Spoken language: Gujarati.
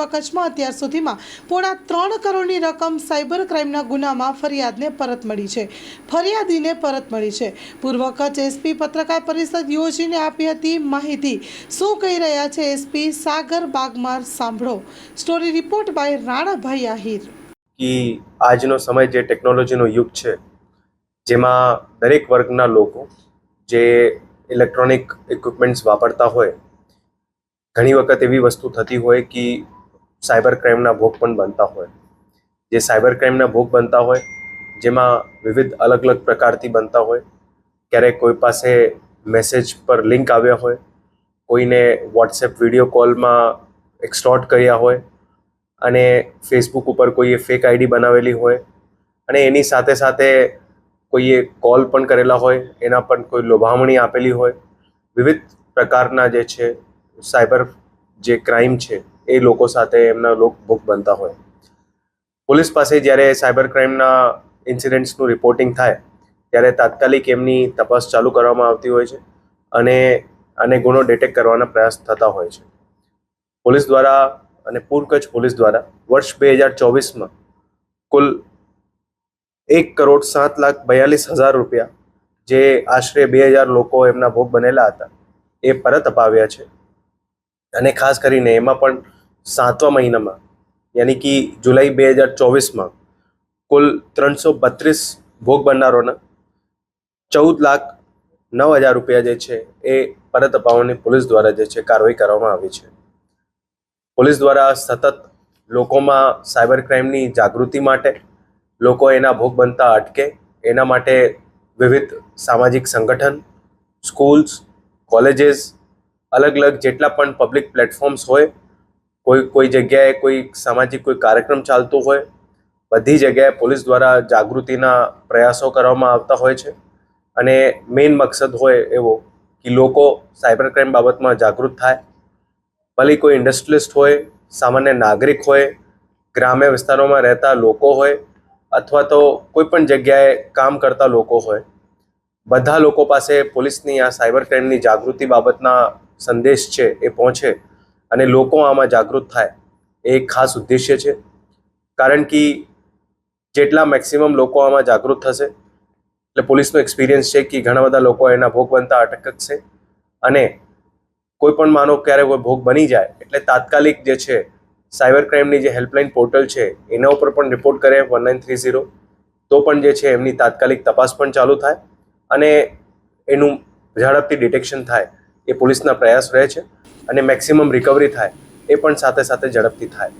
પૂર્વ કચ્છમાં અત્યાર સુધીમાં પોણા ત્રણ કરોડની રકમ સાયબર ક્રાઇમના ગુનામાં ફરિયાદને પરત મળી છે. ફરિયાદીને પરત મળી છે. પૂર્વ કચ્છ એસપી પત્રકાર પરિષદ યોજીને આપી હતી માહિતી. શું કહી રહ્યા છે એસપી સાગર બાગમાર સાંભળો. Story report by Ranabhai Ahir. કે આજનો સમય જે ટેકનોલોજીનો યુગ છે, જેમાં દરેક વર્ગના લોકો જે ઇલેક્ટ્રોનિક ઇક્વિપમેન્ટ્સ વાપરતા હોય, ઘણી વખત એવી વસ્તુ થતી હોય કે સાયબર ક્રાઇમના ભોગ પણ બનતા હોય. જે સાયબર ક્રાઇમના ભોગ બનતા હોય, જેમાં વિવિધ અલગ અલગ પ્રકારથી બનતા હોય. ક્યારેક કોઈ પાસે મેસેજ પર લિંક આવ્યા હોય, કોઈને વોટ્સએપ વીડિયો કોલમાં એક્સટોર્ટ કર્યા હોય, અને ફેસબુક ઉપર કોઈએ ફેક આઈડી બનાવેલી હોય, અને એની સાથે સાથે કોઈએ કોલ પણ કરેલા હોય, એના પણ કોઈ લોભામણી આપેલી હોય. વિવિધ પ્રકારના જે છે, સાયબર જે ક્રાઇમ છે એ લોકો સાથે એમના લોક ભોગ બનતા હોય. પોલીસ પાસે જ્યારે સાયબર ક્રાઇમના ઇન્સિડન્ટ્સનું રિપોર્ટિંગ થાય, ત્યારે તાત્કાલિક એમની તપાસ ચાલુ કરવામાં આવતી હોય છે અને આને ગુનો ડિટેક્ટ કરવાના પ્રયાસ થતા હોય છે. પોલીસ દ્વારા અને પૂર્વ કચ્છ પોલીસ દ્વારા વર્ષ બે હજાર ચોવીસમાં કુલ એક કરોડ સાત લાખ બયાલીસ હજાર રૂપિયા જે આશરે બે હજાર લોકો એમના ભોગ બનેલા હતા, એ પરત અપાવ્યા છે. અને ખાસ કરીને એમાં પણ સાતમા મહિનામાં, યાની કે જુલાઈ બે હજાર ચોવીસમાં કુલ ત્રણસો બત્રીસ ભોગ બનનારોના ચૌદ લાખ નવ હજાર રૂપિયા જે છે એ પરત અપાવવાની પોલીસ દ્વારા જે છે કાર્યવાહી કરવામાં આવી છે. પોલીસ દ્વારા સતત લોકોમાં સાયબર ક્રાઇમની જાગૃતિ માટે લોકો એના ભોગ બનતા અટકે, એના માટે વિવિધ સામાજિક સંગઠન, સ્કૂલ્સ, કોલેજીસ અલગ અલગ જેટલા પણ પબ્લિક પ્લેટફોર્મ્સ હોય કોઈ કોઈ જગ્યાએ કોઈ સામાજિક કોઈ કાર્યક્રમ ચાલતો હોય, બધી જગ્યાએ પોલીસ દ્વારા જાગૃતિના પ્રયાસો કરવામાં આવતા હોય છે. અને મેઇન મકસદ હોય એવો કે લોકો સાયબર ક્રાઇમ બાબતમાં જાગૃત થાય. ભલે કોઈ ઇન્ડસ્ટ્રીલિસ્ટ હોય, સામાન્ય નાગરિક હોય, ગ્રામ્ય વિસ્તારોમાં રહેતા લોકો હોય, અથવા તો કોઈ પણ જગ્યાએ કામ કરતા લોકો હોય, બધા લોકો પાસે પોલીસની આ સાયબર ક્રાઇમની જાગૃતિ બાબતના સંદેશ છે એ પહોંચે. અને લોકો આમાં જાગૃત થાય, એ ખાસ ઉદ્દેશ્ય છે. કારણ કે જેટલા મેક્સિમમ લોકો આમાં જાગૃત થશે, એટલે પોલીસનો એક્સપિરિયન્સ છે કે ઘણા બધા લોકો એના ભોગ બનતા અટકશે. અને કોઈ પણ માનો ક્યારે કોઈ ભોગ બની જાય, એટલે તાત્કાલિક જે છે, સાયબર ક્રાઇમની જે હેલ્પલાઇન પોર્ટલ છે, એના ઉપર પણ રિપોર્ટ કરે વન નાઇન થ્રી ઝીરો તો પણ જે છે, એમની તાત્કાલિક તપાસ પણ ચાલુ થાય અને એનું ઝડપથી ડિટેક્શન થાય, એ પોલીસના પ્રયાસ રહે છે. અને મેક્સિમમ રિકવરી થાય એ પણ સાથે સાથે ઝડપથી થાય.